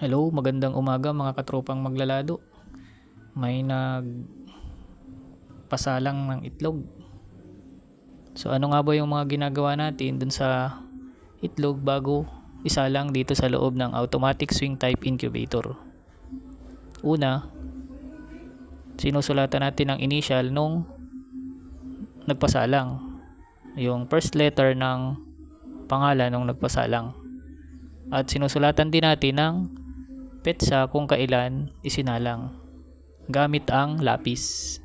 Hello, magandang umaga mga katropang maglalado. May nag pasalang ng itlog. So ano nga ba yung mga ginagawa natin dun sa itlog bago isalang dito sa loob ng automatic swing type incubator? Una, sinusulatan natin ang initial nung nagpasalang. Yung first letter ng pangalan nung nagpasalang. At sinusulatan din natin ng petsa kung kailan isinalang gamit ang lapis.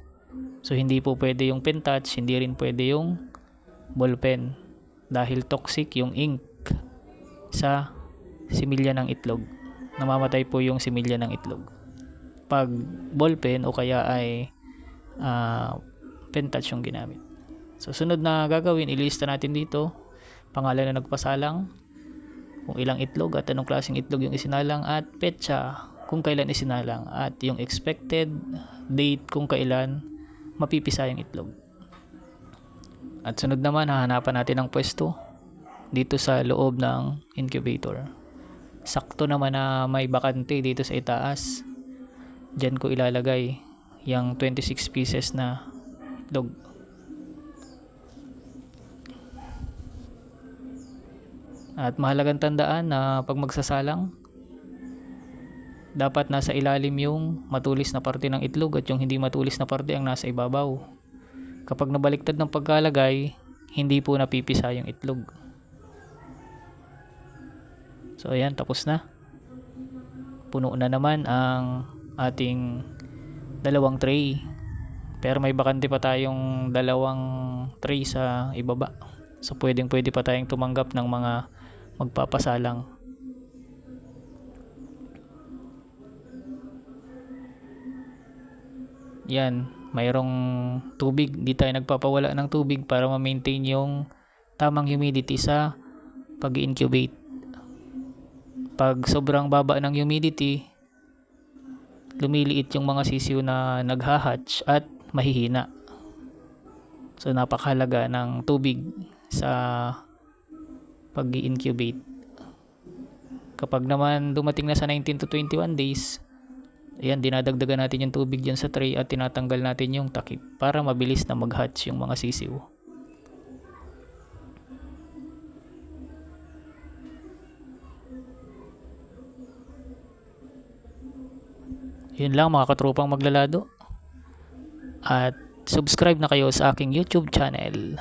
So hindi po pwede yung pen touch, hindi rin pwede yung ballpen dahil toxic yung ink sa similya ng itlog. Namamatay po yung similya ng itlog. Pag ballpen o kaya ay ah, pen touch yung ginamit. So sunod na gagawin, ilista natin dito pangalan na nagpasalang, kung ilang itlog at anong klaseng itlog yung isinalang at petsa kung kailan isinalang at yung expected date kung kailan mapipisa yung itlog. At sunod naman, hahanapan natin ang pwesto dito sa loob ng incubator. Sakto naman na may bakante dito sa itaas. Diyan ko ilalagay yung 26 pieces na itlog. At mahalagang tandaan na pag magsasalang, dapat nasa ilalim yung matulis na parte ng itlog at yung hindi matulis na parte ang nasa ibabaw. Kapag nabaliktad ng pagkalagay, hindi po napipisa yung itlog. So ayan, tapos na. Puno na naman ang ating dalawang tray. Pero may bakante pa tayong dalawang tray sa ibaba. So pwedeng pwede pa tayong tumanggap ng mga magpapasalang. Yan, mayroong tubig. Di tayo nagpapawala ng tubig para ma-maintain yung tamang humidity sa pag-incubate. Pag sobrang baba ng humidity, lumiliit yung mga sisiw na naghahatch at mahihina. So napakahalaga ng tubig sa pag incubate Kapag naman dumating na sa 19 to 21 days, ayan, dinadagdagan natin yung tubig dyan sa tray at tinatanggal natin yung takip para mabilis na mag-hatch yung mga sisiw. Yun lang mga katropang maglalado. At subscribe na kayo sa aking YouTube channel.